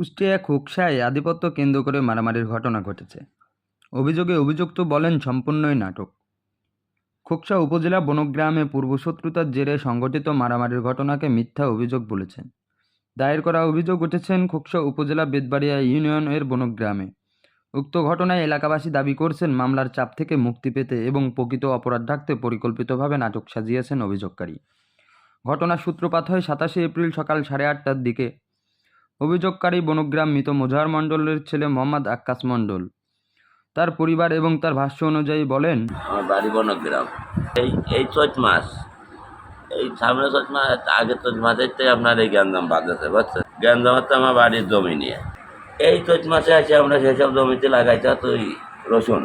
কুষ্টিয়া খোকসায় আধিপত্য কেন্দ্র করে মারামারির ঘটনা ঘটেছে। অভিযোগে অভিযুক্ত বলেন, সম্পূর্ণই নাটক। খোকসা উপজেলা বনগ্রামে পূর্বশত্রুতার জেরে সংঘটিত মারামারির ঘটনাকে মিথ্যা অভিযোগ বলেছেন। দায়ের করা অভিযোগ উঠেছেন খোকসা উপজেলা বেদবাড়িয়া ইউনিয়নের বনগ্রামে। উক্ত ঘটনায় এলাকাবাসী দাবি করছেন, মামলার চাপ থেকে মুক্তি পেতে এবং প্রকৃত অপরাধ ঢাকতে পরিকল্পিতভাবে নাটক সাজিয়েছেন অভিযোগকারী। ঘটনার সূত্রপাত হয় সাতাশে এপ্রিল সকাল সাড়ে আটটার দিকে। অভিযোগকারী বনগ্রাম মৃত মোজাহার মণ্ডলের ছেলে মোহাম্মদ আক্কাস মণ্ডল। তার পরিবার এবং তার ভাষ্য অনুযায়ী বলেন আমার বাড়ি বনগ্রাম। এই এই চৈত মাস এই সামনে চৈত মাস আগে চৈত মাসের থেকে আপনার এই গ্যাঞ্জাম বাঁধেছে বুঝছেন? গ্যাঞ্জাম হচ্ছে আমার বাড়ির জমি নিয়ে। এই চৈত মাসে এসে আমরা সেসব জমিতে লাগাইতে তুই রসুন।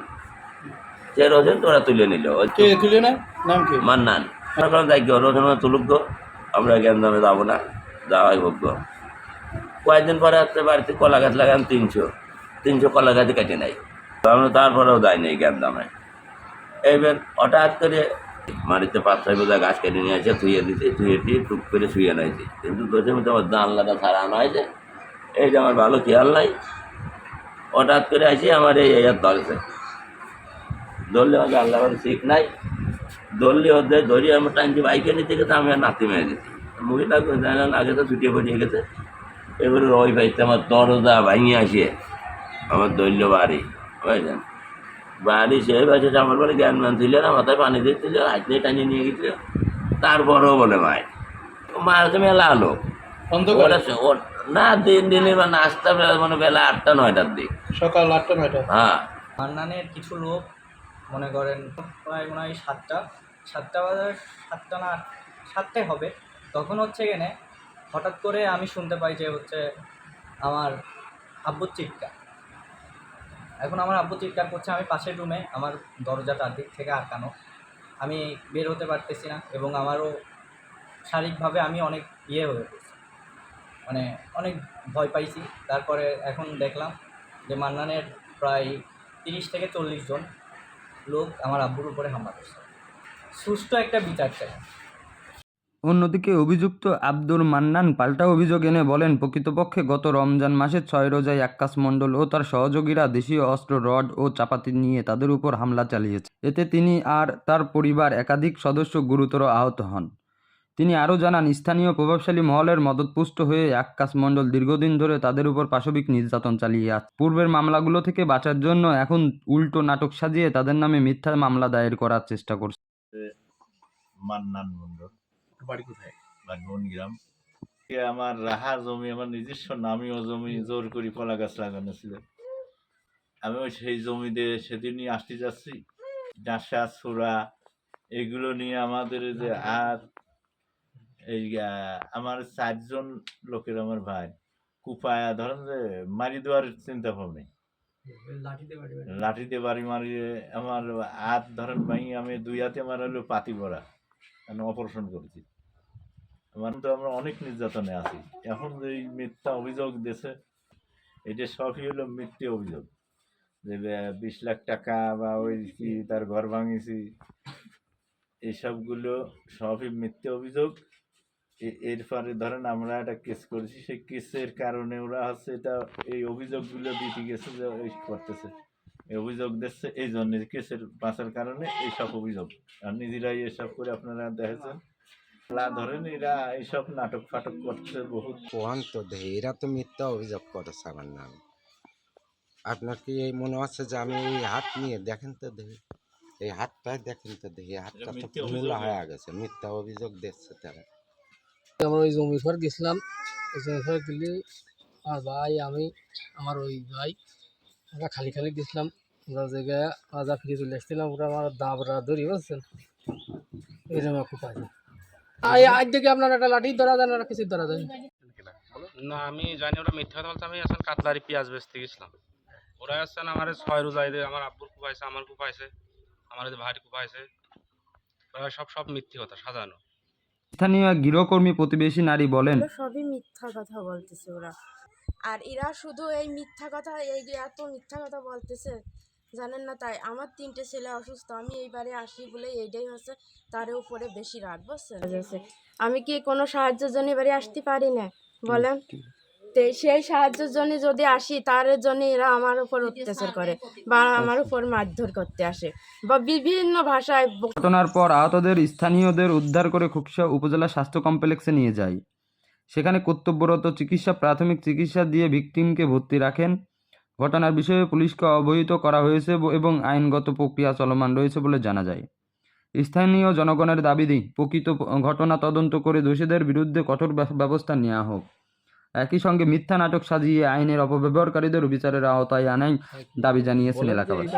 সে রসুন তোরা তুলে নিল ওই তুলে না নাম কি? মান্নান। এখন দেখ রসুন তুলুক আমরা গ্যাঞ্জামে যাব না যাওয়াই হোক গো। কয়েকদিন পরে হচ্ছে বাড়িতে কলা গাছ লাগান, তিনশো তিনশো কলা গাছ কেটে নেয়। আমরা তারপরেও যাইনি দামে এইবার হঠাৎ করে মাটিতে পাঁচ ছয় বোঝা গাছ কেটে নিয়ে এসে ধুয়ে দিতে, ধুয়ে দিয়ে টুক করে শুয়ে নিয়েছি কিন্তু দোষের মধ্যে আমার জানলাটা ছাড়ানো হয়েছে। এই যে আমার ভালো খেয়াল নাই। হঠাৎ করে আসি আমার এই এই ধরেছে। ধরলে আমার আল্লাহ ঠিক নাই। ধরলে ওদের ধরি আমার টাইমটি বাইকে নিতে গেছে, আমি আর নাতি মেরে দিচ্ছি মুভিটা আগে তো ছুটিয়ে পড়িয়ে গেছে। এবারে ওই বাড়িতে আমার দরজা ভাঙিয়ে আসিয়ে আমার দৈল্য বাড়ি বুঝলেন? বাড়ি সে বাসে আমার বাড়ি জ্ঞান ম্যান ছিল না মাথায় পানি দিচ্ছিল হাতে টানিয়ে নিয়ে গেছিল। তারপরেও বলে মায় মার তো মেলা আলো না দিন দিনে বা নাস্তা মানে বেলা আটটা নয়টার দিক। সকাল আটটা নয়টা। হ্যাঁ। মান্নানের কিছু লোক মনে করেন প্রায় মনে হয় সাতটা। সাতটা বাজার সাতটা না আট- সাতটায় হবে। তখন হচ্ছে এখানে হঠাৎ করে আমি শুনতে পাই যে হচ্ছে আমার আব্বুর চিৎকার। এখন আমার আব্বু চিৎকার করছে, আমি পাশের রুমে আমার দরজা চারদিক থেকে আটকানো। আমি বের হতে পারতেছি না এবং আমারও শারীরিকভাবে আমি অনেক ইয়ে হয়ে গেছি মানে অনেক ভয় পাইছি। তারপরে এখন দেখলাম যে মান্নানের প্রায় তিরিশ থেকে চল্লিশ জন লোক আমার আব্বুর উপরে হামলা করছে। সুষ্ঠু একটা বিচার চাই। অন্যদিকে অভিযুক্ত আব্দুল মান্নান পাল্টা অভিযোগ এনে বলেন, প্রকৃতপক্ষে গত রমজান মাসে ছয় রোজায় আক্কাস মণ্ডল ও তার সহযোগীরা দেশীয় অস্ত্র, রড ও চাপাতি নিয়ে তাদের উপর হামলা চালিয়েছে। এতে তিনি আর তার পরিবার একাধিক সদস্য গুরুতর আহত হন। তিনি আরও জানান, স্থানীয় প্রভাবশালী মহলের মদতপুষ্ট হয়ে আক্কাস মণ্ডল দীর্ঘদিন ধরে তাদের উপর পাশবিক নির্যাতন চালিয়ে আসছে পূর্বের মামলাগুলো থেকে বাঁচার জন্য এখন উল্টো নাটক সাজিয়ে তাদের নামে মিথ্যা মামলা দায়ের করার চেষ্টা করছে। মান্নান মন্ডল বাড়ি কোথায়? গ্রাম আমার রাহা জমি আমার নিজস্ব নামীয় জমি জোর করি কলা গাছ লাগানো ছিল। আমি ওই সেই জমিতে সেদিনই আসতে যাচ্ছি। ডাঁসা ছোড়া এগুলো নিয়ে আমাদের এই যে আর এই আমার চারজন লোকের আমার ভাই। কুপায়া ধরেন যে মারি দেওয়ার চিন্তা ভাবনি। লাঠিতে বাড়ি মারিয়ে আমার হাত ধরেন ভাই আমি দুই হাতে আমার হলো পাতি পড়া আমি অপারেশন করেছি। আমার তো আমরা অনেক নির্যাতনে আছি। এখন যে মিথ্যা অভিযোগ দেশে এটা সবই হলো মিথ্যে অভিযোগ। যে বিশ লাখ টাকা বা ওই কি তার ঘর ভাঙিয়েছি এইসবগুলো সবই মিথ্যে অভিযোগ। এরপরে ধরেন আমরা একটা কেস করেছি, সেই কেসের কারণে ওরা হচ্ছে এটা, এই অভিযোগগুলো দিতে গেছে যে করতেছে। অভিযোগ দিচ্ছে এই জন্য কেসের বাঁচার কারণে এইসব অভিযোগ। আর নিজেরাই এসব করে আপনারা দেখেছেন। লা ধরেন এরা এইসব নাটক ফাটক করছে বহুত। কোহান তো এরা তো মিথ্যা অভিযোগ করেছে আমার নামে। আপনার কি এই মনে হচ্ছে যে আমি এই হাত নিয়ে দেখেন তো দেহে এই হাতটা দেখেন তো দেহে এই হাতটা তো ফুলা হয়ে গেছে মিথ্যা অভিযোগ দেখছে তারা। আমরা ওই জমি ফর গেছিলাম ওই জমি ফর গেলে আমার ভাই আমি আমার ওই ভাই আমরা খালি খালি গেছিলাম। জায়গায় রাজা ফিরে চলে আসছিলাম ওরা আমার দাবরা ধরি বুঝছেন? এরকম খুব আছে আজ থেকে আপনার একটা লাঠি ধরা দেন আর কিছু ধরা দেন না। আমি জানি ওরা মিথ্যা কথা বলছে আমি আসলে কাতলারি পেঁয়াজ বেচতে গেছিলাম। ওরা আসছেন আমার ছয় রোজা ঈদে আমার আব্বুর কুপাইছে আমার কুপাইছে আমার ভাইয়ের কুপাইছে ওরা সব সব মিথ্যে কথা সাজানো। স্থানীয় গৃহকর্মী প্রতিবেশী নারী বলেন সবই মিথ্যা কথা বলতেছে ওরা। আর এরা শুধু এই মিথ্যা কথা এই যে এত মিথ্যা কথা বলতেছে জানেন না তাই আমার তিনটে ছেলে অসুস্থ আমি এইবারে আসি বলে এইটাই হচ্ছে তার উপরে বেশি রাগ বুঝছেন? আমি কি কোনো সাহায্যের জন্য এবারে আসতে পারি না? বলেন। সেই সাহায্যের জন্য যদি আসি তার জন্য এরা আমার উপর অত্যাচার করে বা আমার উপর মারধর করতে আসে বা বিভিন্ন ভাষায় ঘটনার পর আহতদের স্থানীয়দের উদ্ধার করে খুকসা উপজেলা স্বাস্থ্য কমপ্লেক্সে নিয়ে যায়। সেখানে কর্তব্যরত চিকিৎসা প্রাথমিক চিকিৎসা দিয়ে ভিকটিমকে ভর্তি রাখেন। ঘটনার বিষয়ে পুলিশকে অবহিত করা হয়েছে এবং আইনগত প্রক্রিয়া চলমান রয়েছে বলে জানা যায়। স্থানীয় জনগণের দাবি দিই প্রকৃত ঘটনা তদন্ত করে দোষীদের বিরুদ্ধে কঠোর ব্যবস্থা নেওয়া হোক। একই সঙ্গে মিথ্যা নাটক সাজিয়ে আইনের অপব্যবহারকারীদের বিচারের আওতায় আনাই দাবি জানিয়েছেন এলাকাবাসী।